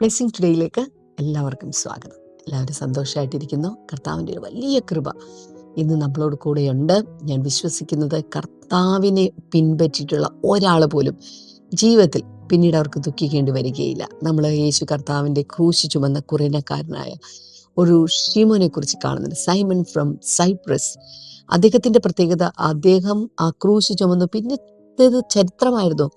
Blessing ടുഡേയിലേക്ക് എല്ലാവർക്കും സ്വാഗതം. എല്ലാവരും സന്തോഷമായിട്ടിരിക്കുന്നു കർത്താവിന്റെ ഒരു വലിയ കൃപ ഇന്ന് നമ്മളോട് കൂടെയുണ്ട്. ഞാൻ വിശ്വസിക്കുന്നത് കർത്താവിനെ പിൻപറ്റിയിട്ടുള്ള ഒരാൾ പോലും ജീവിതത്തിൽ പിന്നീട് അവർക്ക് ദുഃഖിക്കേണ്ടി വരികയില്ല. നമ്മൾ യേശു കർത്താവിന്റെ ക്രൂശി ചുമന്ന കുറേനക്കാരനായ ഒരു ഷീമോനെ കുറിച്ച് കാണുന്നുണ്ട്. Simon from Cyprus. അദ്ദേഹത്തിന്റെ പ്രത്യേകത അദ്ദേഹം ആ ക്രൂശ് ചുമന്നു. പിന്നത്തേത് ചരിത്രമായിരുന്നു.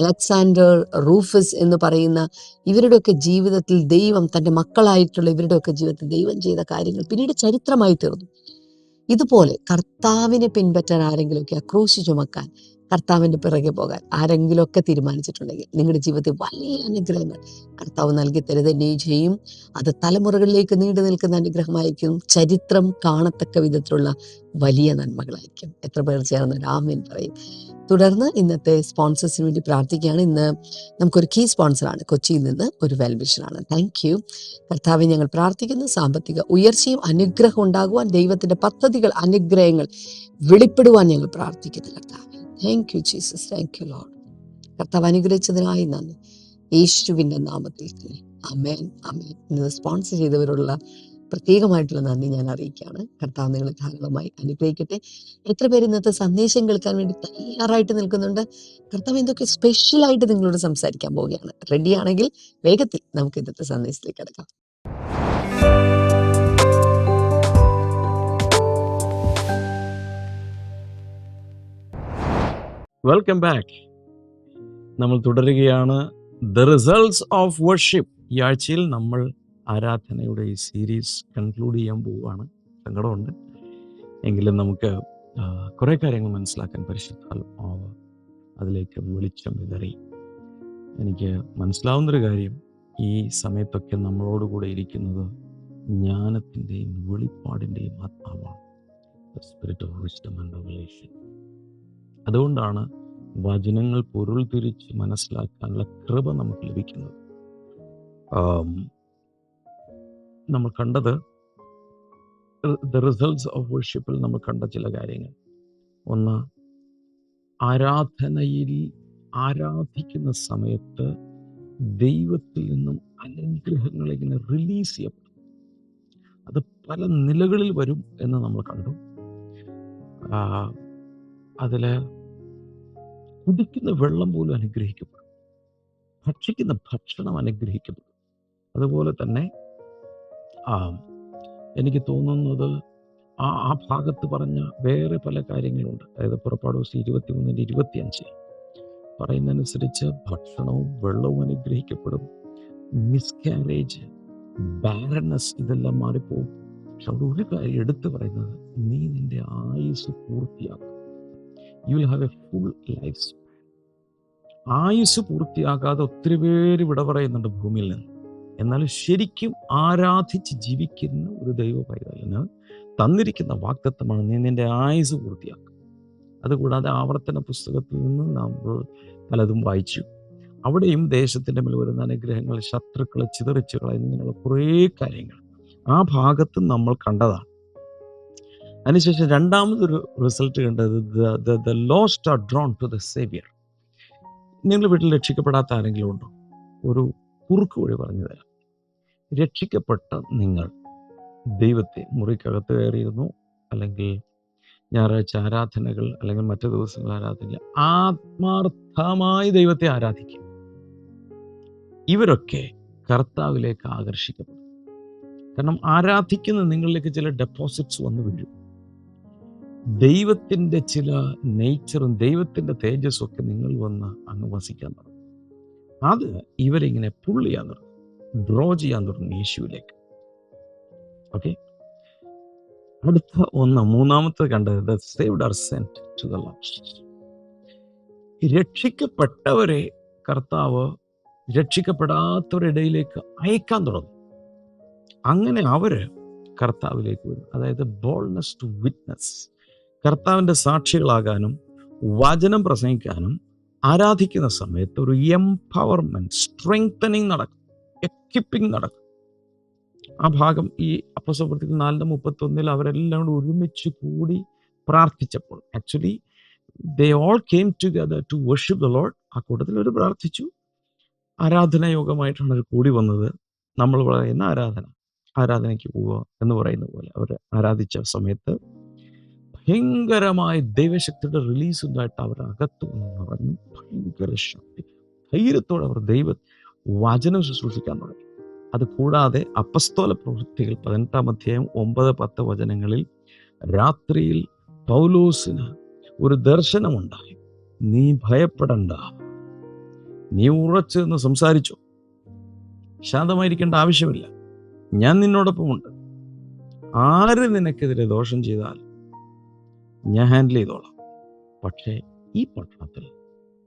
അലക്സാണ്ടർ റൂഫസ് എന്ന് പറയുന്ന ഇവരുടെയൊക്കെ ജീവിതത്തിൽ ദൈവം തന്റെ മക്കളായിട്ടുള്ള ഇവരുടെയൊക്കെ ജീവിതത്തിൽ ദൈവം ചെയ്ത കാര്യങ്ങൾ പിന്നീട് ചരിത്രമായി തീർന്നു. ഇതുപോലെ കർത്താവിനെ പിൻപറ്റാൻ ആരെങ്കിലുമൊക്കെ ക്രൂശ് ചുമക്കാൻ കർത്താവിന്റെ പിറകെ പോകാൻ ആരെങ്കിലുമൊക്കെ തീരുമാനിച്ചിട്ടുണ്ടെങ്കിൽ നിങ്ങളുടെ ജീവിതത്തിൽ വലിയ അനുഗ്രഹങ്ങൾ കർത്താവ് നൽകി തരുതന്നെ ചെയ്യും. അത് തലമുറകളിലേക്ക് നീണ്ടു നിൽക്കുന്ന അനുഗ്രഹമായിരിക്കും. ചരിത്രം കാണത്തക്ക വിധത്തിലുള്ള വലിയ നന്മകളായിരിക്കും. എത്ര പേർ ചേർന്ന് രാമൻ പറയും. തുടർന്ന് ഇന്നത്തെ സ്പോൺസേഴ്സിന് വേണ്ടി പ്രാർത്ഥിക്കുകയാണ്. ഇന്ന് നമുക്കൊരു കീ സ്പോൺസറാണ് കൊച്ചിയിൽ നിന്ന് ഒരു വെൽവിഷനാണ് താങ്ക് യു കർത്താവ് ഞങ്ങൾ പ്രാർത്ഥിക്കുന്നു സാമ്പത്തിക ഉയർച്ചയും അനുഗ്രഹം ഉണ്ടാകുവാൻ ദൈവത്തിന്റെ പദ്ധതികൾ അനുഗ്രഹങ്ങൾ വെളിപ്പെടുവാൻ ഞങ്ങൾ പ്രാർത്ഥിക്കുന്നു കർത്താവ്. Thank you Jesus thank you Lord കർത്താവ് അനുഗ്രഹിച്ചതിനായി നന്ദി. യേശുവിന്റെ നാമത്തിൽ അമേൻ അമേൻ ഇന്ന് സ്പോൺസർ ചെയ്തവരുള്ള പ്രത്യേകമായിട്ടുള്ള നന്ദി ഞാൻ അറിയിക്കുകയാണ്. കർത്താവ് നിങ്ങളെ ധാരാളമായി അനുഗ്രഹിക്കട്ടെ. എത്ര പേര് ഇന്നത്തെ സന്ദേശം കേൾക്കാൻ വേണ്ടി തയ്യാറായിട്ട് നിൽക്കുന്നുണ്ട്? കർത്താവ് എന്തൊക്കെ സ്പെഷ്യലായിട്ട് നിങ്ങളോട് സംസാരിക്കാൻ പോവുകയാണ്? റെഡിയാണെങ്കിൽ വേഗത്തിൽ നമുക്ക് ഇന്നത്തെ സന്ദേശത്തിലേക്ക് കിടക്കാം. വെൽക്കം ബാക്ക് നമ്മൾ തുടരുകയാണ്. ദ റിസൾട്ട്സ് ഓഫ് വർഷിപ്പ് ഈ ആഴ്ചയിൽ നമ്മൾ ആരാധനയുടെ ഈ സീരീസ് കൺക്ലൂഡ് ചെയ്യാൻ പോവുകയാണ്. സങ്കടമുണ്ട്. എങ്കിലും നമുക്ക് കുറെ കാര്യങ്ങൾ മനസ്സിലാക്കാൻ പരിശുദ്ധാൽ അതിലേക്ക് വെളിച്ചം വിതറി. എനിക്ക് മനസ്സിലാവുന്നൊരു കാര്യം ഈ സമയത്തൊക്കെ നമ്മളോടുകൂടെ ഇരിക്കുന്നത് ജ്ഞാനത്തിന്റെയും വെളിപ്പാടിന്റെയും ആത്മാവാണ്. സ്പിരിറ്റ് ഓഫ് വിസ്ഡം ആൻഡ് അതുകൊണ്ടാണ് വചനങ്ങൾ പൊരുൾ തിരിച്ച് മനസ്സിലാക്കാനുള്ള കൃപ നമുക്ക് ലഭിക്കുന്നത്. നമ്മൾ കണ്ടത് ദ റിസൾട്ട്സ് ഓഫ് വർഷിപ്പിൽ നമ്മൾ കണ്ട ചില കാര്യങ്ങൾ. ഒന്ന് ആരാധനയിൽ ആരാധിക്കുന്ന സമയത്ത് ദൈവത്തിൽ നിന്നും അനുഗ്രഹങ്ങൾ ഇങ്ങനെ റിലീസ് ചെയ്യപ്പെടും. അത് പല നിലകളിൽ വരും എന്ന് നമ്മൾ കണ്ടു. അതിൽ കുടിക്കുന്ന വെള്ളം പോലും അനുഗ്രഹിക്കപ്പെടും. ഭക്ഷിക്കുന്ന ഭക്ഷണം അനുഗ്രഹിക്കപ്പെടും. അതുപോലെ തന്നെ എനിക്ക് തോന്നുന്നത് ആ ആ ഭാഗത്ത് പറഞ്ഞ വേറെ പല കാര്യങ്ങളുണ്ട്. അതായത് പുറപ്പാട് ദിവസം ഇരുപത്തി മൂന്നിന്റെ ഇരുപത്തിയഞ്ച് പറയുന്നതനുസരിച്ച് ഭക്ഷണവും വെള്ളവും അനുഗ്രഹിക്കപ്പെടും. മിസ്കാരേജ് ബാരനസ് ഇതെല്ലാം മാറിപ്പോകും പക്ഷെ അവിടെ ഒരു കാര്യം എടുത്തു പറയുന്നത് നീ നിന്റെ ആയുസ് പൂർത്തിയാക്കും. You will have a full life ആയുസ് പൂർത്തിയാകാതെ ഒത്തിരി പേര് വിട പറയുന്നുണ്ട് ഭൂമിയിൽ നിന്ന്. എന്നാൽ ശരിക്കും ആരാധിച്ച് ജീവിക്കുന്ന ഒരു ദൈവ പൈതലിന് തന്നിരിക്കുന്ന വാക്തത്വമാണ് നീ നിന്റെ ആയുസ് പൂർത്തിയാക്കുക. അതുകൂടാതെ ആവർത്തന പുസ്തകത്തിൽ നിന്ന് നമ്മൾ പലതും വായിച്ചു. അവിടെയും ദേശത്തിന്റെ മേൽ വരുന്ന അനുഗ്രഹങ്ങൾ ശത്രുക്കളെ ചിതറിച്ച് എന്നിങ്ങനെയുള്ള കുറേ കാര്യങ്ങൾ ആ ഭാഗത്ത് നമ്മൾ കണ്ടതാണ്. അതിനുശേഷം രണ്ടാമതൊരു റിസൾട്ട് കണ്ടത് the lost are drawn to the saviour. നിങ്ങളുടെ വീട്ടിൽ രക്ഷിക്കപ്പെടാത്ത ആരെങ്കിലും ഉണ്ടോ? ഒരു കുറുക്ക് വഴി പറഞ്ഞു തരാം. രക്ഷിക്കപ്പെട്ട നിങ്ങൾ. ദൈവത്തെ മുറിക്കകത്ത് കയറിയിരുന്നു. അല്ലെങ്കിൽ ഞായറാഴ്ച ആരാധനകൾ അല്ലെങ്കിൽ മറ്റു ദിവസങ്ങൾ ആരാധന ആത്മാർത്ഥമായി ദൈവത്തെ ആരാധിക്കും. ഇവരൊക്കെ കർത്താവിലേക്ക് ആകർഷിക്കപ്പെടും. കാരണം ആരാധിക്കുന്ന നിങ്ങളിലേക്ക് ചില ഡെപ്പോസിറ്റ്സ് വന്നു വീഴും. ദൈവത്തിന്റെ ചില നേച്ചറും ദൈവത്തിന്റെ തേജസ്സും ഒക്കെ നിങ്ങൾ വന്ന് അങ്ങ് വസിക്കാൻ തുടങ്ങും. അത് ഇവരിങ്ങനെ പുള്ളിയാൻ തുടങ്ങി ഡ്രോ ചെയ്യാൻ തുടങ്ങി യേശുവിലേക്ക്. ഓക്കെ അടുത്ത ഒന്ന് മൂന്നാമത്തെ കണ്ടത് saved are sent to the രക്ഷിക്കപ്പെട്ടവരെ കർത്താവ് രക്ഷിക്കപ്പെടാത്തവരുടെ ഇടയിലേക്ക് അയക്കാൻ തുടങ്ങും. അങ്ങനെ അവർ കർത്താവിലേക്ക് വരും അതായത് ബോൾനെസ് ടു വിറ്റ്നസ് കർത്താവിന്റെ സാക്ഷികളാകാനും വചനം പ്രസംഗിക്കാനും ആരാധിക്കുന്ന സമയത്ത് ഒരു എംപവർമെന്റ് സ്ട്രെങ്തനിങ് നടക്കും. എക്വിപ്പിംഗ് നടക്കും. ആ ഭാഗം ഈ അപ്പസപ്രത്തിൽ നാലിന്റെ മുപ്പത്തൊന്നിൽ അവരെല്ലാം കൂടി ഒരുമിച്ച് കൂടി പ്രാർത്ഥിച്ചപ്പോൾ actually they all came together to worship the Lord ആ കൂട്ടത്തിൽ അവർ പ്രാർത്ഥിച്ചു. ആരാധനായോഗമായിട്ടാണ് അവർ കൂടി വന്നത്. നമ്മൾ പറയുന്ന ആരാധന ആരാധനയ്ക്ക് പോവുക എന്ന് പറയുന്ന പോലെ അവർ ആരാധിച്ച സമയത്ത് ഭയങ്കരമായ ദൈവശക്തിയുടെ റിലീസ് ഉണ്ടായിട്ട് അവർ അകത്ത് നിറഞ്ഞു ഭയങ്കര ശക്തി ധൈര്യത്തോടെ അവർ ദൈവ വചനം ശുശ്രൂഷിക്കാൻ തുടങ്ങി. അത് കൂടാതെ അപ്പസ്തോല പ്രവൃത്തികൾ പതിനെട്ടാം അധ്യായം ഒമ്പത് പത്ത് വചനങ്ങളിൽ രാത്രിയിൽ പൗലോസിന് ഒരു ദർശനമുണ്ടായി. നീ ഭയപ്പെടണ്ട. നീ ഉറച്ചു എന്ന് സംസാരിച്ചു. ശാന്തമായിരിക്കേണ്ട ആവശ്യമില്ല. ഞാൻ നിന്നോടൊപ്പമുണ്ട്. ആര് നിനക്കെതിരെ ദോഷം ചെയ്താൽ ഞാൻ ഹാൻഡിൽ ചെയ്തോളാം. പക്ഷേ ഈ പട്ടണത്തിൽ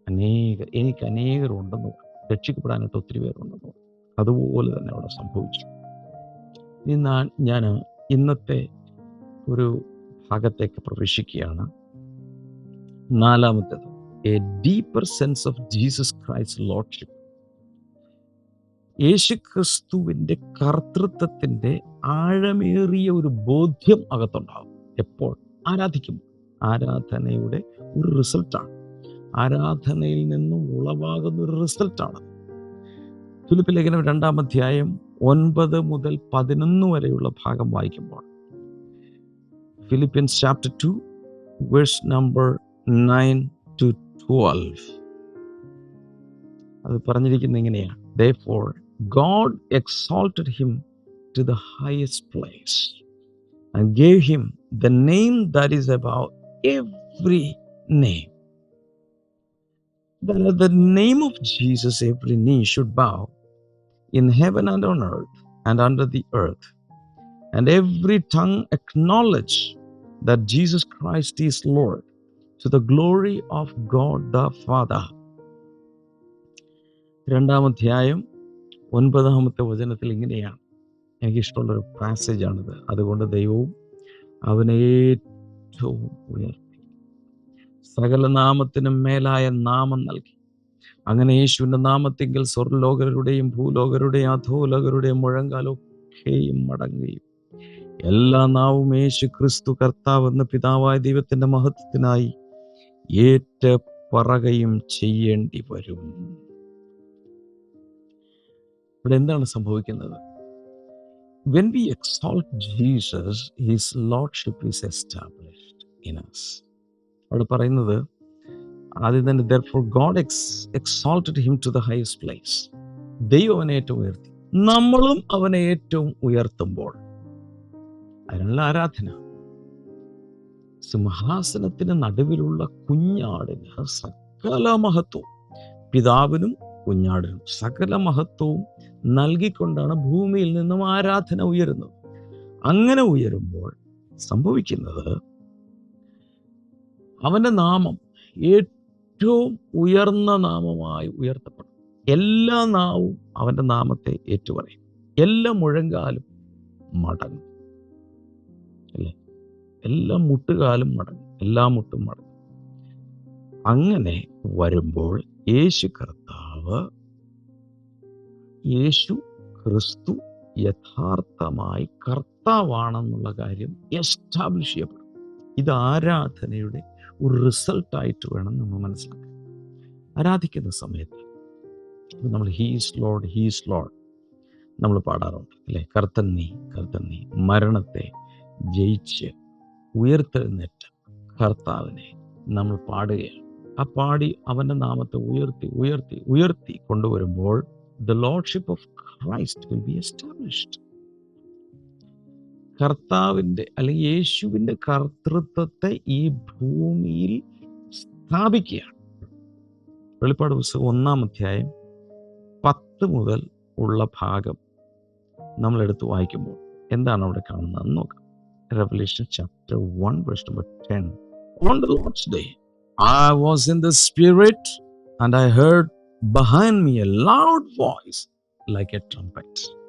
അനേക എനിക്ക് അനേകരുണ്ടെന്ന് പറഞ്ഞു. രക്ഷിക്കപ്പെടാനായിട്ട് ഒത്തിരി പേരുണ്ടെന്ന്. അതുപോലെ തന്നെ അവിടെ സംഭവിച്ചു. ഇന്ന് ഞാൻ ഇന്നത്തെ ഒരു ഭാഗത്തേക്ക് പ്രവേശിക്കുകയാണ്. നാലാമത്തേത് a deeper sense of Jesus Christ lordship യേശുക്രിസ്തുവിന്റെ കർത്തൃത്വത്തിന്റെ ആഴമേറിയ ഒരു ബോധ്യം അകത്തുണ്ടാകും. എപ്പോൾ? ആരാധിക്കും ആരാധനയുടെ ഒരു റിസൾട്ടാണ്. ആരാധനയിൽ നിന്നും ഉളവാകുന്ന ഒരു റിസൾട്ടാണ് തുലിപ്പ് ലേഖനം രണ്ടാം അധ്യായം ഒൻപത് മുതൽ പതിനൊന്ന് വരെയുള്ള ഭാഗം വായിക്കുമ്പോൾ Philippians chapter two verse number nine to twelve അത് പറഞ്ഞിരിക്കുന്ന എങ്ങനെയാണ് Therefore, God exalted him to the highest place and gave him the name that is above every name. That at the name of Jesus every knee should bow in heaven and on earth and under the earth, and every tongue acknowledge that Jesus Christ is Lord to the glory of God the Father. രണ്ടാം അധ്യായം ഒൻപതാമത്തെ വചനത്തിൽ ഇങ്ങനെയാണ് എനിക്കിഷ്ടമുള്ളൊരു പാസേജാണിത് അതുകൊണ്ട് ദൈവവും അവനെ ഏറ്റവും ഉയർത്തി സകല നാമത്തിനും മേലായ നാമം നൽകി. അങ്ങനെ യേശുവിന്റെ നാമത്തെങ്കിൽ സ്വർലോകരുടെയും ഭൂലോകരുടെയും അധോലോകരുടെയും മുഴങ്കാലൊക്കെയും മടങ്ങുകയും എല്ലാ നാവും യേശു ക്രിസ്തു കർത്താവ് എന്ന പിതാവായ ദൈവത്തിന്റെ മഹത്വത്തിനായി ഏറ്റ പറകയും ചെയ്യേണ്ടി വരും. ഇവിടെ എന്താണ് സംഭവിക്കുന്നത്? When we exalt Jesus his lordship is established in us അവിടെ പറയുന്നത് ആദ്യം തന്നെ therefore God ex exalted him to the highest place ദൈവം അവനെ ഏറ്റവും ഉയർത്തി. നമ്മളും അവനെ ഏറ്റവും ഉയർത്തുമ്പോൾ. അതിനുള്ള ആരാധന. സിംഹാസനത്തിന് നടുവിലുള്ള കുഞ്ഞാടിന് സകല മഹത്വവും. പിതാവിനും കുഞ്ഞാടിനും സകല മഹത്വവും നൽകിക്കൊണ്ടാണ് ഭൂമിയിൽ നിന്നും ആരാധന ഉയരുന്നത്. അങ്ങനെ ഉയരുമ്പോൾ സംഭവിക്കുന്നത് അവന്റെ നാമം ഏറ്റവും ഉയർന്ന നാമമായി ഉയർത്തപ്പെടും. എല്ലാ നാവും അവന്റെ നാമത്തെ ഏറ്റുപറയും. എല്ലാ മുഴങ്കാലും മടങ്ങും. അല്ലേ? എല്ലാ മുട്ടുകാലും മടങ്ങും. എല്ലാ മുട്ടും മടങ്ങും. അങ്ങനെ വരുമ്പോൾ യേശു കർത്താവ് യേശു ക്രിസ്തു യഥാർത്ഥമായി കർത്താവാണെന്നുള്ള കാര്യം എസ്റ്റാബ്ലിഷ് ചെയ്യപ്പെടും. ഇത് ആരാധനയുടെ ഒരു റിസൾട്ടായിട്ട് വേണം നമ്മൾ മനസ്സിലാക്കാൻ. ആരാധിക്കുന്ന സമയത്ത് നമ്മൾ ഹീസ് ലോഡ് ഹീസ് ലോഡ് നമ്മൾ പാടാറുണ്ട് അല്ലേ? കർത്തൻ നീ കർത്തൻ നീ മരണത്തെ ജയിച്ച് ഉയർത്തെഴുന്നേറ്റ കർത്താവിനെ നമ്മൾ പാടുകയാണ്. ആ പാടി അവന്റെ നാമത്തെ ഉയർത്തി ഉയർത്തി ഉയർത്തി കൊണ്ടുവരുമ്പോൾ the lordship of Christ will be established കർത്താവിന്റെ അല്ലെങ്കിൽ യേശുവിന്റെ കർത്തൃത്വത്തെ ഈ ഭൂമിയിൽ സ്ഥാപിക്കുകയാണ്. വെളിപ്പാട് പുസ്തകം ഒന്നാം അധ്യായം പത്ത് മുതൽ ഉള്ള ഭാഗം നമ്മളെടുത്ത് വായിക്കുമ്പോൾ എന്താണ് അവിടെ കാണുന്നത്? നോക്കാം. Revelation chapter one verse number ten on the Lord's day I was in the spirit and I heard behind me a loud voice like a trumpet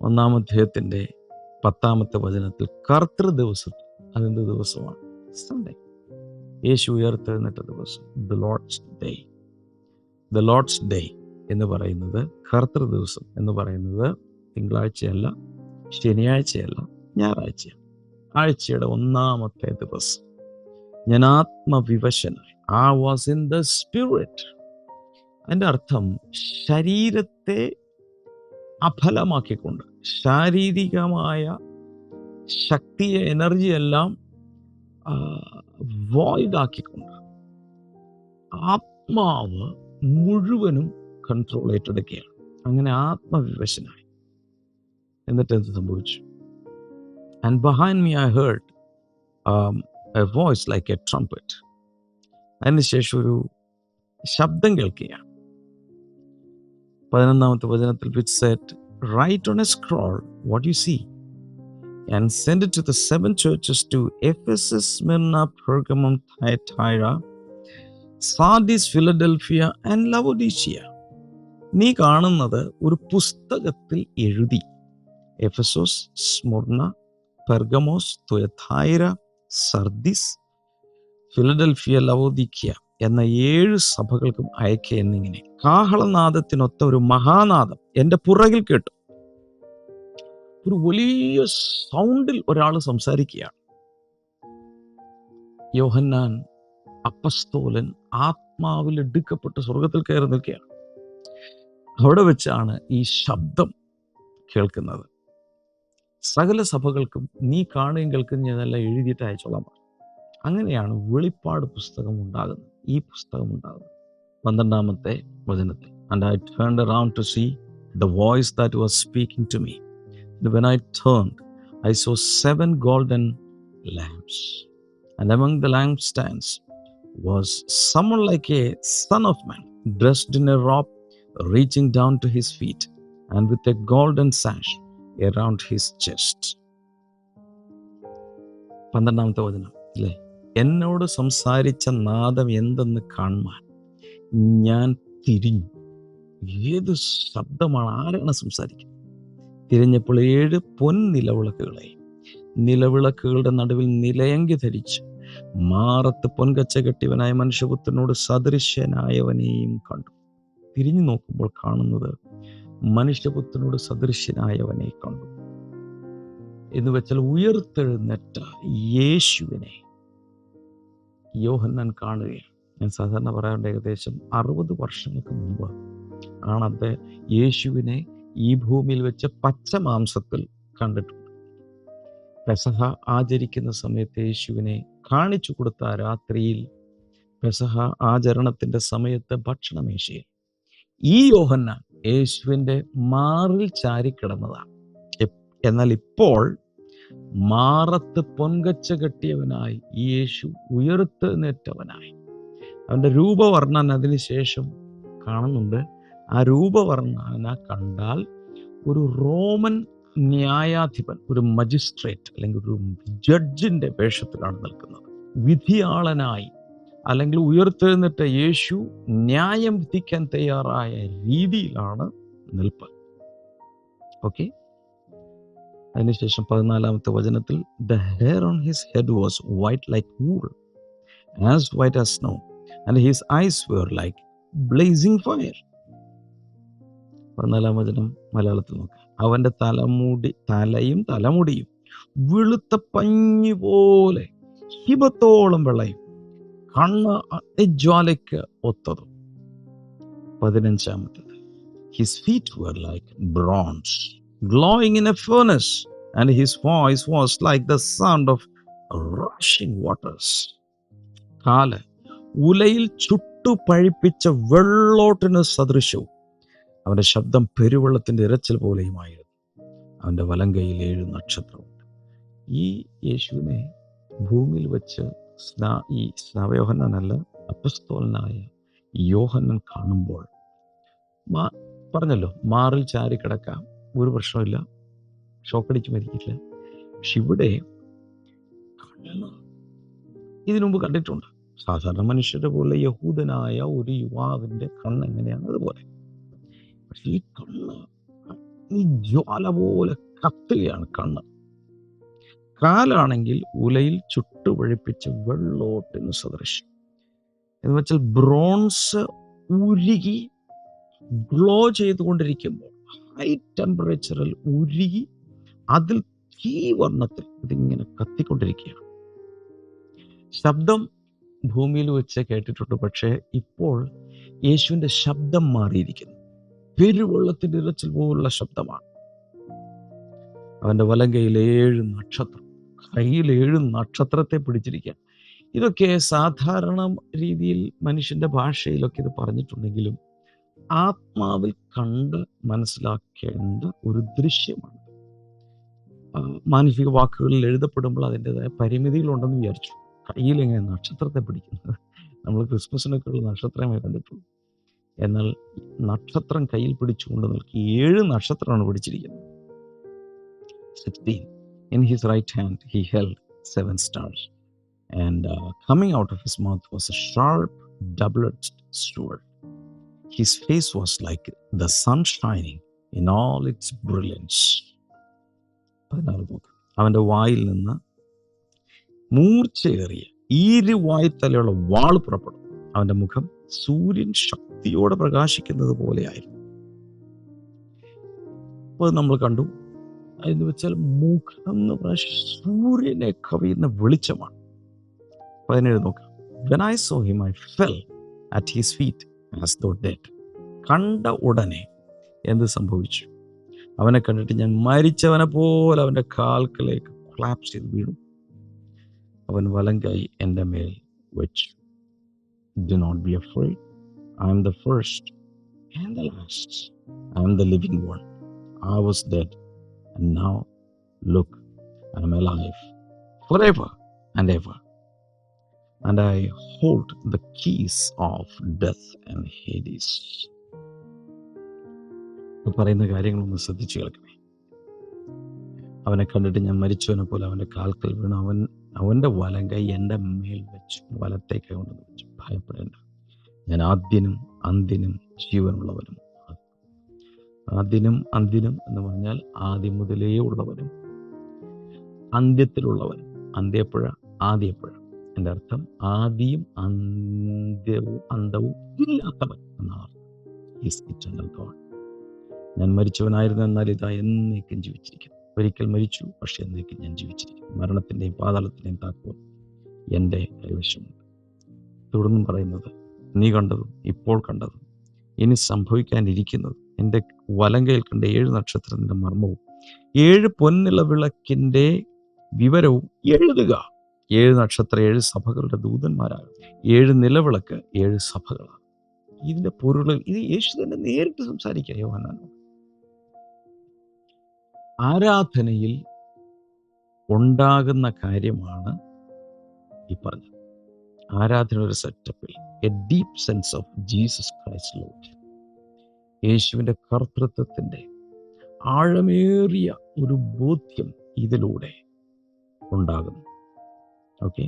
ഒന്നാം അധ്യായത്തിന്റെ പത്താമത്തെ വചനത്തിൽ കർത്തൃ ദിവസം അതിന്റെ ദിവസമാണ്. സൺഡേ യേശു ഉയർത്തെഴുന്നേറ്റ ദിവസം. The Lord's day the Lord's day എന്ന് പറയുന്നത് കർത്തൃ ദിവസം എന്ന് പറയുന്നത് തിങ്കളാഴ്ചയല്ല ശനിയാഴ്ചയല്ല ഞായറാഴ്ച ആഴ്ചയുടെ ഒന്നാമത്തെ ദിവസം. ഞാൻ ആത്മവിവശനായി. ആ വാസ് ഇൻ ദ സ്പിരിറ്റ് അതിന്റെ അർത്ഥം ശരീരത്തെ അഫലമാക്കിക്കൊണ്ട്. ശാരീരികമായ ശക്തിയെ എനർജി എല്ലാം വോയിഡ് ആക്കിക്കൊണ്ട് ആത്മാവ് മുഴുവനും കൺട്രോൾ ഏറ്റെടുക്കുകയാണ്. അങ്ങനെ ആത്മവിവശനായി. എന്നിട്ട് എന്ത് സംഭവിച്ചു? And behind me I heard a voice like a trumpet അതിനുശേഷം ഒരു ശബ്ദം കേൾക്കുകയാണ്. പതിനൊന്നാമത്തെ വചനത്തിൽ which said write a scroll what you see and send it to the seven churches to Ephesus, Smyrna, Pergamum, Thyatira, Sardis, Philadelphia, and Laodicea. നീ കാണുന്നത് ഒരു പുസ്തകത്തിൽ എഴുതി Ephesus Smyrna Pergamos Thyatira Sardis Philadelphia Laodicea എന്ന ഏഴ് സഭകൾക്കും അയക്കുക എന്നിങ്ങനെ. കാഹളനാദത്തിനൊത്ത ഒരു മഹാനാദം എന്റെ പുറകിൽ കേട്ടു. ഒരു വലിയ സൗണ്ടിൽ ഒരാൾ സംസാരിക്കുകയാണ്. യോഹന്നാൻ അപ്പസ്തോലൻ ആത്മാവിൽ എടുക്കപ്പെട്ട് സ്വർഗത്തിൽ കയറി നിൽക്കുകയാണ്. അവിടെ വെച്ചാണ് ഈ ശബ്ദം കേൾക്കുന്നത്. സകല സഭകൾക്കും നീ കാണുകയും കേൾക്കുന്ന ചെയ്തെല്ലാം എഴുതിയിട്ട് അയച്ചോളാം. അങ്ങനെയാണ് വെളിപ്പാട് പുസ്തകം ഉണ്ടാകുന്നത്. ഈ പുസ്തകം ഉണ്ടാകുന്നത് പന്ത്രണ്ടാമത്തെ വചനത്തിൽ and I turn around to see the voice that was speaking to me when I turn I saw seven golden lamps and among the lampstands was someone like a son of man dressed in a robe reaching down to his feet and with a golden sash around his chest പന്ത്രണ്ടാമത്തെ വചനം അല്ലേ എന്നോട് സംസാരിച്ച നാദം എന്തെന്ന് കാണുവാൻ ഞാൻ തിരിഞ്ഞു. ഏത് ശബ്ദമാണ്? ആരാണ് സംസാരിക്കുന്നത്? തിരിഞ്ഞപ്പോൾ ഏഴ് പൊൻ നിലവിളക്കുകളെ നിലവിളക്കുകളുടെ നടുവിൽ നിലയങ്കി ധരിച്ച് മാറത്ത് പൊൻകച്ച കെട്ടിയവനായ മനുഷ്യപുത്രനോട് സദൃശ്യനായവനെയും കണ്ടു. തിരിഞ്ഞു നോക്കുമ്പോൾ കാണുന്നത് മനുഷ്യപുത്രനോട് സദൃശ്യനായവനെ കണ്ടു. എന്ന് വെച്ചാൽ ഉയർത്തെഴുന്നേറ്റ യേശുവിനെ യോഹന്നാൻ കാണുകയാണ്. ഞാൻ സാധാരണ പറയാറുണ്ട് ഏകദേശം അറുപത് വർഷങ്ങൾക്ക് മുമ്പ് ആണ് അദ്ദേഹം യേശുവിനെ ഈ ഭൂമിയിൽ വെച്ച് പച്ച മാംസത്തിൽ കണ്ടിട്ടുണ്ട്. പെസഹ ആചരിക്കുന്ന സമയത്ത് യേശുവിനെ കാണിച്ചു കൊടുത്ത രാത്രിയിൽ പെസഹ ആചരണത്തിന്റെ സമയത്ത് ഭക്ഷണമേശയിൽ ഈ യോഹന്നാൻ യേശുവിന്റെ മാറിൽ ചാരിക്കിടന്നതാണ് എന്നാൽ ഇപ്പോൾ മാറത്ത് പൊൻകച്ച കെട്ടിയവനായി. ഈ യേശു ഉയർത്തെഴുന്നേറ്റവനായി അവന്റെ രൂപവർണന അതിനുശേഷം കാണുന്നുണ്ട്. ആ രൂപവർണന കണ്ടാൽ ഒരു റോമൻ ന്യായാധിപൻ ഒരു മജിസ്ട്രേറ്റ് അല്ലെങ്കിൽ ഒരു ജഡ്ജിന്റെ വേഷത്തിലാണ് നിൽക്കുന്നത്. വിധിയാളനായി അല്ലെങ്കിൽ ഉയർത്തെഴുന്നിട്ട് യേശു ന്യായം വിധിക്കാൻ തയ്യാറായ രീതിയിലാണ് നിൽപ്പ്. ഓക്കെ? അതിനുശേഷം പതിനാലാമത്തെ വചനത്തിൽ the hair on his head was white like wool as white as snow and his eyes were like blazing fire പതിനാലാം വചനം മലയാളത്തിൽ നോക്കാം. അവന്റെ തലമുടി തലയും തലമുടിയും വെളുത്ത പഞ്ഞു പോലെ ഹിമത്തോളം വെള്ളയും കണ്ണ് അഗ്നിജ്വാലയ്ക്ക് ഒത്തതും. പതിനഞ്ചാമത്തത് his feet were like bronze glowing in a furnace and his voice was like the sound of rushing waters. കാൽ ഉലയിൽ ചുട്ടു പഴിപ്പിച്ച വെള്ളോട്ടിന് സദൃശവും. അവന്റെ ശബ്ദം പെരുവെള്ളത്തിന്റെ ഇരച്ചിൽ പോലെയുമായിരുന്നു. അവന്റെ വലങ്കയിൽ ഏഴ് നക്ഷത്രമുണ്ട്. ഈ യേശുവിനെ ഭൂമിയിൽ വെച്ച് സ്നാ ഈ സ്നാവയോഹനല്ല അപ്പസ്തോലനായ യോഹന്നൻ കാണുമ്പോൾ പറഞ്ഞല്ലോ മാറിൽ ചാരി കിടക്കാം ഒരു പ്രശ്നമില്ല ഷോക്കടിച്ച് മരിക്കില്ല. പക്ഷെ ഇവിടെ കണ്ണ് ഇതിനു കണ്ടിട്ടുണ്ട്. സാധാരണ മനുഷ്യരെ പോലെ യഹൂദനായ ഒരു യുവാവിന്റെ കണ്ണ് എങ്ങനെയാണ് അതുപോലെ. പക്ഷെ ഈ കണ്ണ് ഈ ജ്വാല പോലെ കത്തുകയാണ് കണ്ണ്. കാലാണെങ്കിൽ ഉലയിൽ ചുട്ടുപഴിപ്പിച്ച് വെള്ളോട്ടിന് സദൃശ്യം എന്ന് വെച്ചാൽ ബ്രോൺസ് ഉരുകി ഗ്ലോ ചെയ്തുകൊണ്ടിരിക്കുമ്പോൾ ഹൈ ടെമ്പറേച്ചറിൽ ഉരുകി അതിൽ തീവർണത്തിൽ ഇതിങ്ങനെ കത്തിക്കൊണ്ടിരിക്കുകയാണ്. ശബ്ദം ഭൂമിയിൽ വെച്ച് കേട്ടിട്ടുണ്ട് പക്ഷേ ഇപ്പോൾ യേശുവിന്റെ ശബ്ദം മാറിയിരിക്കുന്നു. പെരുവെള്ളത്തിന്റെ ഇരച്ചിൽ പോലുള്ള ശബ്ദമാണ്. അവന്റെ വലം കയ്യിൽ ഏഴ് നക്ഷത്രം കയ്യിൽ ഏഴ് നക്ഷത്രത്തെ പിടിച്ചിരിക്കുക ഇതൊക്കെ സാധാരണ രീതിയിൽ മനുഷ്യന്റെ ഭാഷയിലൊക്കെ ഇത് പറഞ്ഞിട്ടുണ്ടെങ്കിലും ആത്മാവിൽ കണ്ട് മനസ്സിലാക്കേണ്ട ഒരു ദൃശ്യമാണ്. മാനുഷിക വാക്കുകളിൽ എഴുതപ്പെടുമ്പോൾ അതിന്റെതായ പരിമിതികളുണ്ടെന്ന് വിചാരിച്ചു. കയ്യിൽ എങ്ങനെ നക്ഷത്രത്തെ പിടിക്കുന്നത്? നമ്മൾ ക്രിസ്മസിനൊക്കെ ഉള്ള നക്ഷത്രമേ കണ്ടിട്ടുള്ളൂ. എന്നാൽ നക്ഷത്രം കയ്യിൽ പിടിച്ചുകൊണ്ട് നിൽക്കി ഏഴ് നക്ഷത്രമാണ് പിടിച്ചിരിക്കുന്നത്. In his right hand he held seven stars and coming out of his mouth was a sharp double sword. His face was like the sun shining in all its brilliance. പതിനാറ് അവന്റെ വായിൽ നിന്ന് മൂർച്ചയേറിയ ഈരുവായ്ത്തലയുള്ള വാൾ പുറപ്പെടും അവന്റെ മുഖം സൂര്യൻ ശക്തിയോടെ പ്രകാശിക്കുന്നത് പോലെയായിരുന്നു അപ്പോൾ നമ്മൾ കണ്ടു. എന്ന് വെച്ചാൽ മുഖം എന്ന് പറഞ്ഞാൽ സൂര്യനെ കവിയുന്ന വെളിച്ചമാണ്. പതിനേഴ് നോക്കാം. When I saw him, I fell at his feet. As though dead. കണ്ട ഉടനെ എന്ത് സംഭവിച്ചു അവനെ കണ്ടിട്ട് ഞാൻ മരിച്ചവനെ പോലെ അവന്റെ കാൽക്കലേക്ക് ക്ലാപ്സ് ചെയ്ത് വീണു അവൻ വലം കൈ എന്റെ മേൽ വെച്ചു do not be afraid I am the first and the last. I am the living one. I was dead, and now look, I am alive forever and ever. And I hold the keys death and Hades. ഇത് പറയുന്ന കാര്യങ്ങളൊന്ന് ശ്രദ്ധിച്ചു കേൾക്കണേ. അവനെ കണ്ടിട്ട് ഞാൻ മരിച്ചവനെ പോലെ അവന്റെ കാൽക്കൽ വീണു. അവൻ അവന്റെ വലം കൈ എന്റെ മേൽ വെച്ചു. വലത്തേക്ക് കൊണ്ട് വെച്ചു. ഭയപ്പെടേണ്ട. ഞാൻ ആദ്യനും അന്ത്യനും ജീവനുള്ളവനും ആദ്യനും അന്ത്യനും എന്ന് പറഞ്ഞാൽ ആദ്യം മുതലേ ഉള്ളവനും അന്ത്യത്തിലുള്ളവനും അന്ത്യപ്പുഴ ആദ്യപ്പുഴ. എന്റെ അർത്ഥം ആദിയും അന്ത്യവും അന്തവും ഇല്ലാത്തവൻ എന്നാണ്. അർത്ഥം ഗോഡ് ഞാൻ മരിച്ചവനായിരുന്നു എന്നാൽ ഇതാ എന്നേക്കും ജീവിച്ചിരിക്കുന്നു ഒരിക്കൽ മരിച്ചു പക്ഷെ എന്നേക്കും ഞാൻ ജീവിച്ചിരിക്കുന്നു മരണത്തിന്റെയും പാതാളത്തിന്റെയും താക്കോൽ എന്റെ കൈവശമുണ്ട്. തുടർന്നും പറയുന്നത് നീ കണ്ടതും ഇപ്പോൾ കണ്ടതും ഇനി സംഭവിക്കാനിരിക്കുന്നതും എന്റെ വലങ്കയിൽ കണ്ട ഏഴ് നക്ഷത്രത്തിന്റെ മർമ്മവും ഏഴ് പൊന്നില വിളക്കിന്റെ വിവരവും എഴുതുക. ഏഴ് നക്ഷത്ര ഏഴ് സഭകളുടെ ദൂതന്മാരാകും. ഏഴ് നിലവിളക്ക് ഏഴ് സഭകളാണ് ഇതിന്റെ പൊരുൾ ഇത് യേശു തന്നെ നേരിട്ട് സംസാരിക്കുക യോഹന്നാനോട് ആരാധനയിൽ ഉണ്ടാകുന്ന കാര്യമാണ് ഈ പറഞ്ഞത്. ആരാധന ഒരു സെറ്റപ്പിൽ a deep sense of Jesus Christ Lord യേശുവിന്റെ കർത്തൃത്വത്തിന്റെ ആഴമേറിയ ഒരു ബോധ്യം ഇതിലൂടെ ഉണ്ടാകുന്നു. ഓക്കെ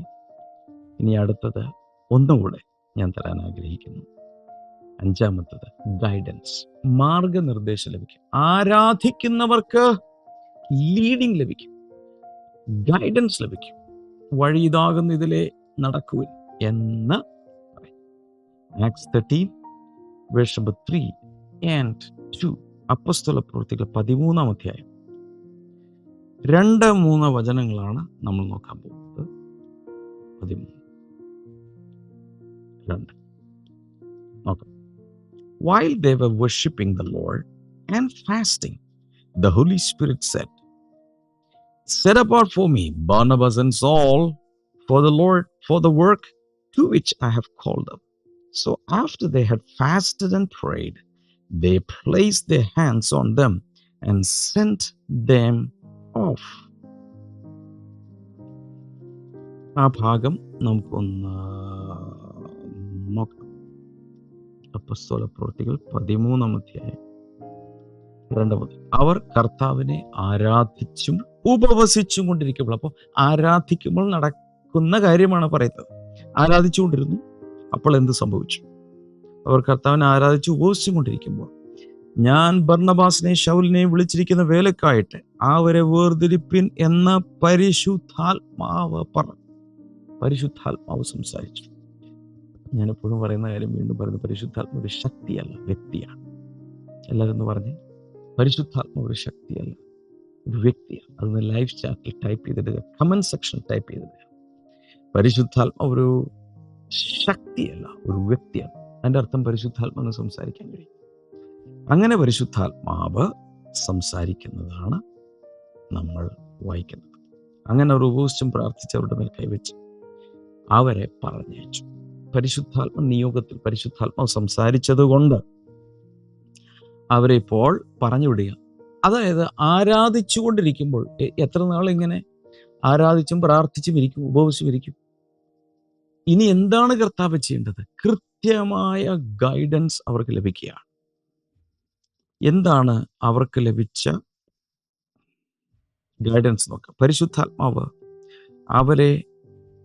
ഇനി അടുത്തത് ഒന്നുകൂടെ ഞാൻ തരാൻ ആഗ്രഹിക്കുന്നു. അഞ്ചാമത്തത് ഗൈഡൻസ് മാർഗനിർദ്ദേശം ലഭിക്കും. ആരാധിക്കുന്നവർക്ക് ലീഡിംഗ് ലഭിക്കും. ഗൈഡൻസ് ലഭിക്കും. വഴി ഇതാകുന്ന ഇതിലെ നടക്കുവിൻ എന്ന് ആക്സ് ആൻഡ് പ്രവൃത്തികൾ പതിമൂന്നാം അധ്യായം. രണ്ട് മൂന്ന് വചനങ്ങളാണ് നമ്മൾ നോക്കാൻ പോകുന്നത്. പതിമൂന്ന് രണ്ട് നോക്കാം While they were worshipping the Lord and fasting, the Holy Spirit said, Set apart for me Barnabas and Saul for the Lord, for the work to which I have called them. So after they had fasted and prayed, they placed their hands on them and sent them off. ആ ഭാഗം നമുക്കൊന്ന് നോക്കാം. അപ്പസ്തോല പ്രവൃത്തികൾ പതിമൂന്നാം അധ്യായം രണ്ടാമത്. അവർ കർത്താവിനെ ആരാധിച്ചും ഉപവസിച്ചും കൊണ്ടിരിക്കുമ്പോൾ അപ്പോൾ ആരാധിക്കുമ്പോൾ നടക്കുന്ന കാര്യമാണ് പറയുന്നത്. ആരാധിച്ചുകൊണ്ടിരുന്നു അപ്പോൾ എന്ത് സംഭവിച്ചു? അവർ കർത്താവിനെ ആരാധിച്ച് ഉപവസിച്ചും കൊണ്ടിരിക്കുമ്പോൾ ഞാൻ ഭർണബാസിനെ ഷൗലിനെ വിളിച്ചിരിക്കുന്ന വേലക്കായിട്ട് അവരെ വേർതിരിപ്പിൻ എന്ന പരിശുദ്ധാത്മാവ് പറഞ്ഞു. പരിശുദ്ധാത്മാവ് സംസാരിച്ചു. ഞാൻ എപ്പോഴും പറയുന്ന കാര്യം വീണ്ടും പറയുന്നു പരിശുദ്ധാത്മ ഒരു ശക്തിയല്ല വ്യക്തിയാണ്. എല്ലാവരും ഒന്ന് പറഞ്ഞ് പരിശുദ്ധാത്മ ഒരു ശക്തിയല്ല ഒരു വ്യക്തിയാണ്. അതൊന്ന് ലൈഫ് ചാറ്റിൽ ടൈപ്പ് ചെയ്തിടുക കമന്റ് സെക്ഷൻ ടൈപ്പ് ചെയ്തിടുക. പരിശുദ്ധാത്മ ഒരു ശക്തിയല്ല ഒരു വ്യക്തിയാണ്. അതിന്റെ അർത്ഥം പരിശുദ്ധാത്മാവിന് സംസാരിക്കാൻ കഴിയും. അങ്ങനെ പരിശുദ്ധാത്മാവ് സംസാരിക്കുന്നതാണ് നമ്മൾ വായിക്കുന്നത്. അങ്ങനെ അവർ ഉപവസിച്ചും പ്രാർത്ഥിച്ച് അവരുടെ മേൽ കൈവച്ച് അവരെ പറഞ്ഞയച്ചു. പരിശുദ്ധാത്മ നിയോഗത്തിൽ പരിശുദ്ധാത്മ സംസാരിച്ചത് കൊണ്ട് അവരെ ഇപ്പോൾ പറഞ്ഞു വിടുക അതായത് ആരാധിച്ചുകൊണ്ടിരിക്കുമ്പോൾ എത്ര നാൾ ഇങ്ങനെ ആരാധിച്ചും പ്രാർത്ഥിച്ചും ഇരിക്കും ഉപവസിച്ചും ഇരിക്കും? ഇനി എന്താണ് കർത്താവ് ചെയ്യേണ്ടത്? കൃത്യമായ ഗൈഡൻസ് അവർക്ക് ലഭിക്കുകയാണ്. എന്താണ് അവർക്ക് ലഭിച്ച ഗൈഡൻസ് നോക്കുക പരിശുദ്ധാത്മാവ് അവരെ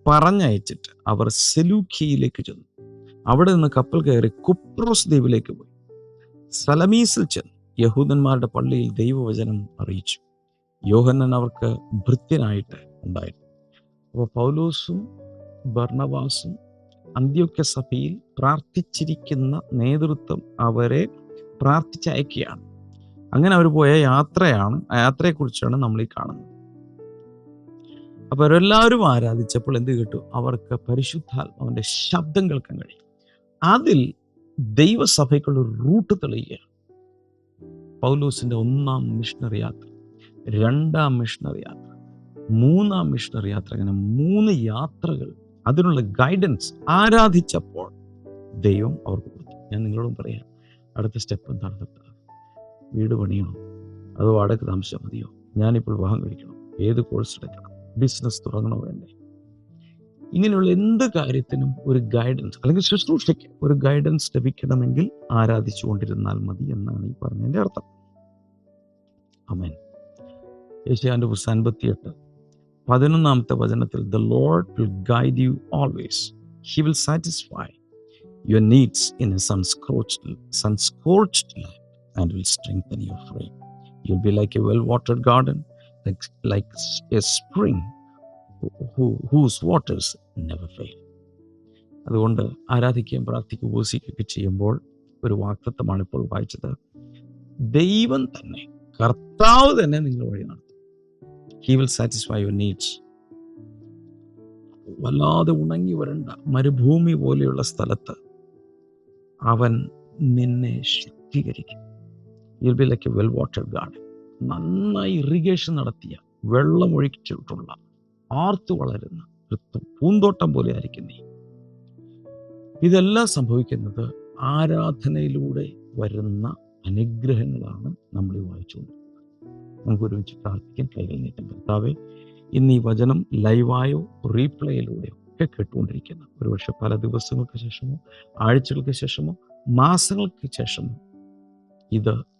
പറഞ്ഞയച്ചിട്ട് അവർ സെലൂഖിയിലേക്ക് ചെന്നു. അവിടെ നിന്ന് കപ്പൽ കയറി കുപ്രോസ് ദ്വീപിലേക്ക് പോയി. സലമീസിൽ ചെന്ന് യഹൂദന്മാരുടെ പള്ളിയിൽ ദൈവവചനം അറിയിച്ചു. യോഹന്നൻ അവർക്ക് ഭൃത്യനായിട്ട് ഉണ്ടായിരുന്നു. അപ്പോൾ പൗലോസും ഭർണവാസും അന്ത്യോക്യ സഭയിൽ പ്രാർത്ഥിച്ചിരിക്കുന്ന നേതൃത്വം അവരെ പ്രാർത്ഥിച്ചയക്കുകയാണ്. അങ്ങനെ അവർ പോയ യാത്രയാണ് യാത്രയെക്കുറിച്ചാണ് നമ്മൾ ഈ കാണുന്നത്. അപ്പൊ അവരെല്ലാവരും ആരാധിച്ചപ്പോൾ എന്ത് കിട്ടും? അവർക്ക് പരിശുദ്ധാത്മാവിന്റെ ശബ്ദം കേൾക്കാൻ കഴിയും. അതിൽ ദൈവസഭയ്ക്കുള്ള റൂട്ട് തെളിയുകയാണ്. പൗലോസിന്റെ ഒന്നാം മിഷണറി യാത്ര രണ്ടാം മിഷണറി യാത്ര മൂന്നാം മിഷണറി യാത്ര അങ്ങനെ മൂന്ന് യാത്രകൾ അതിനുള്ള ഗൈഡൻസ് ആരാധിച്ചപ്പോൾ ദൈവം അവർക്ക് കൊടുത്തു. ഞാൻ നിങ്ങളോടും പറയാം അടുത്ത സ്റ്റെപ്പ് എന്താണ്? വീട് പണിയണോ? അതോ വാടക താമസിച്ചാൽ മതിയോ? ഞാനിപ്പോൾ വിവാഹം കഴിക്കണം? ഏത് കോഴ്സ് എടുക്കണം? ബിസിനസ് തുടങ്ങണോ വേണ്ടേ? ഇങ്ങനെയുള്ള എന്ത് കാര്യത്തിനും ഒരു ഗൈഡൻസ് അല്ലെങ്കിൽ ശുശ്രൂഷയ്ക്ക് ഒരു ഗൈഡൻസ് ലഭിക്കണമെങ്കിൽ ആരാധിച്ചുകൊണ്ടിരുന്നാൽ മതി എന്നാണ് ഈ പറഞ്ഞതിന്റെ അർത്ഥം. അമേൻ യേശുവിന്റെ പുസ്തകം അൻപത്തിയെട്ട് പതിനൊന്നാമത്തെ വചനത്തിൽ the Lord will guide you always he will satisfy your needs in a sunscorched sunscorched land and will strengthen your frame you will be like a well watered garden like like a spring whose waters never fail അതുകൊണ്ട് ആരാധിക്കുകയും പ്രാർത്ഥിക്കുകയും ഉപസിക്കുകയൊക്കെ ചെയ്യുമ്പോൾ ഒരു വാക്തത്വമാണ് ഇപ്പോൾ വായിച്ചത്. ദൈവം തന്നെ കർത്താവ് തന്നെ നിങ്ങൾ വഴി നടത്തും. He will satisfy your needs വല്ലാതെ ഉണങ്ങി വരണ്ട മരുഭൂമി പോലെയുള്ള സ്ഥലത്ത് അവൻ നിന്നെ ശക്തീകരിക്കും you be like a well water garden നന്നായി ഇറിഗേഷൻ നടത്തിയ വെള്ളം ഒഴിച്ചിട്ടുള്ള ആർത്തു വളരുന്ന ഒരു പൂന്തോട്ടം പോലെ ആയിരിക്കും നീ. ഇതെല്ലാം സംഭവിക്കുന്നത് ആരാധനയിലൂടെ വരുന്ന അനുഗ്രഹങ്ങളാണ് നമ്മൾ വായിച്ചുകൊണ്ടിരിക്കുന്നത്. നമുക്ക് ഒരുമിച്ച് പ്രാർത്ഥിക്കാൻ കൈകൾ നീട്ടം. കർത്താവെ ഇന്ന് ഈ വചനം ലൈവായോ റീപ്ലേയിലൂടെയോ ഒക്കെ കേട്ടുകൊണ്ടിരിക്കുന്ന. ഒരുപക്ഷെ പല ദിവസങ്ങൾക്ക് ശേഷമോ ആഴ്ചകൾക്ക് ശേഷമോ മാസങ്ങൾക്ക് ശേഷമോ ഇത്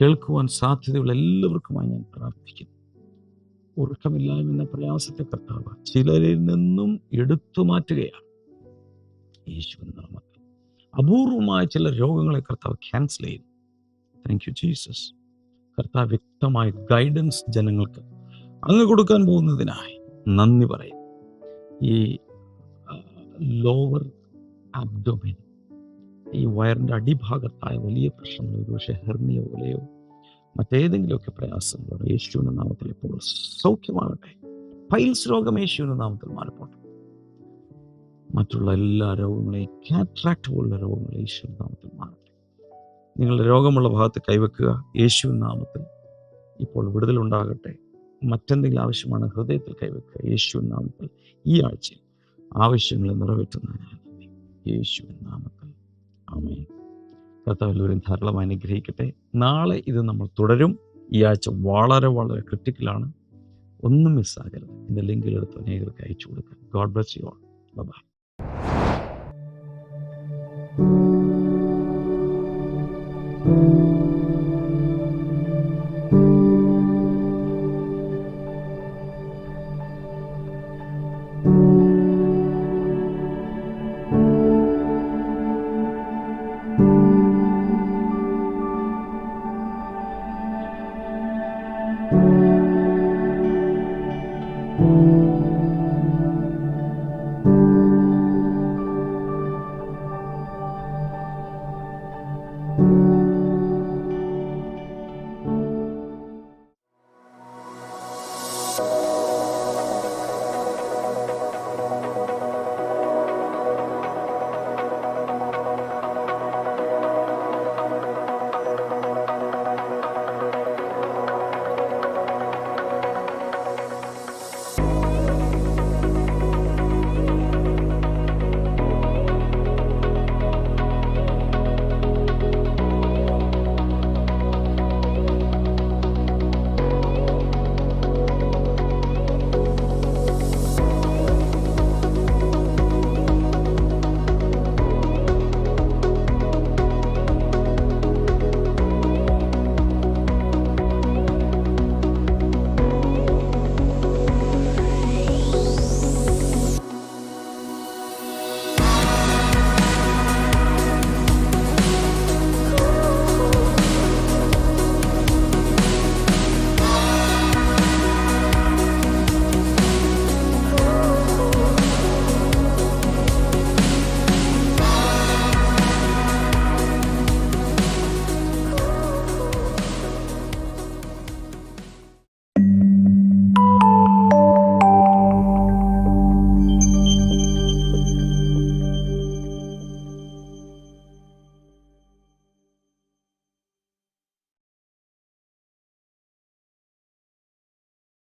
കേൾക്കുവാൻ സാധ്യതയുള്ള എല്ലാവർക്കുമായി ഞാൻ പ്രാർത്ഥിക്കുന്നു. ഉറക്കമില്ലായ്മ എന്ന പ്രയാസത്തെ കർത്താവ് ചിലരിൽ നിന്നും എടുത്തു മാറ്റുകയാണ്. യേശു അപൂർവമായ ചില രോഗങ്ങളെ കർത്താവ് ക്യാൻസൽ ചെയ്യുന്നു. താങ്ക് യു ജീസസ് കർത്താവ് വ്യക്തമായ ഗൈഡൻസ് ജനങ്ങൾക്ക് അങ്ങ് കൊടുക്കാൻ പോകുന്നതിനായി നന്ദി പറയും ഈ ലോവർ ആബ്ഡോമിൻ ഈ വയറിന്റെ അടിഭാഗത്തായ വലിയ പ്രശ്നങ്ങൾ ഒരുപക്ഷെ ഹെർണിയ പോലെയോ മറ്റേതെങ്കിലുമൊക്കെ പ്രയാസങ്ങളോ യേശുവിന്റെ നാമത്തിൽ ഇപ്പോൾ സൗഖ്യമാകട്ടെ. പൈൽസ് രോഗം യേശുവിന്റെ നാമത്തിൽ മാറിപ്പോട്ടെ. മറ്റുള്ള എല്ലാ രോഗങ്ങളെയും കാട്രാക്ട് പോലുള്ള രോഗങ്ങൾ യേശുവിന്റെ നാമത്തിൽ മാറട്ടെ. നിങ്ങളുടെ രോഗമുള്ള ഭാഗത്ത് കൈവെക്കുക. യേശുവിൻ നാമത്തിൽ ഇപ്പോൾ വിടുതലുണ്ടാകട്ടെ മറ്റെന്തെങ്കിലും ആവശ്യമാണ് ഹൃദയത്തിൽ കൈവെക്കുക. യേശുവിൻ നാമത്തിൽ ഈ ആഴ്ചയിൽ ആവശ്യങ്ങളെ നിറവേറ്റുന്നതിനായി. യേശുവിൻ നാമത്തിൽ ആമേൻ. കർത്താവ് എല്ലാവരും ധാരാളം അനുഗ്രഹിക്കട്ടെ. നാളെ ഇത് നമ്മൾ തുടരും. ഈ ആഴ്ച വളരെ വളരെ ക്രിട്ടിക്കലാണ് ഒന്നും മിസ്സാകരുത് ഇന്ന് ലിങ്കിലെടുത്ത് അനേകർക്ക് അയച്ചു കൊടുക്കുക God bless you all bye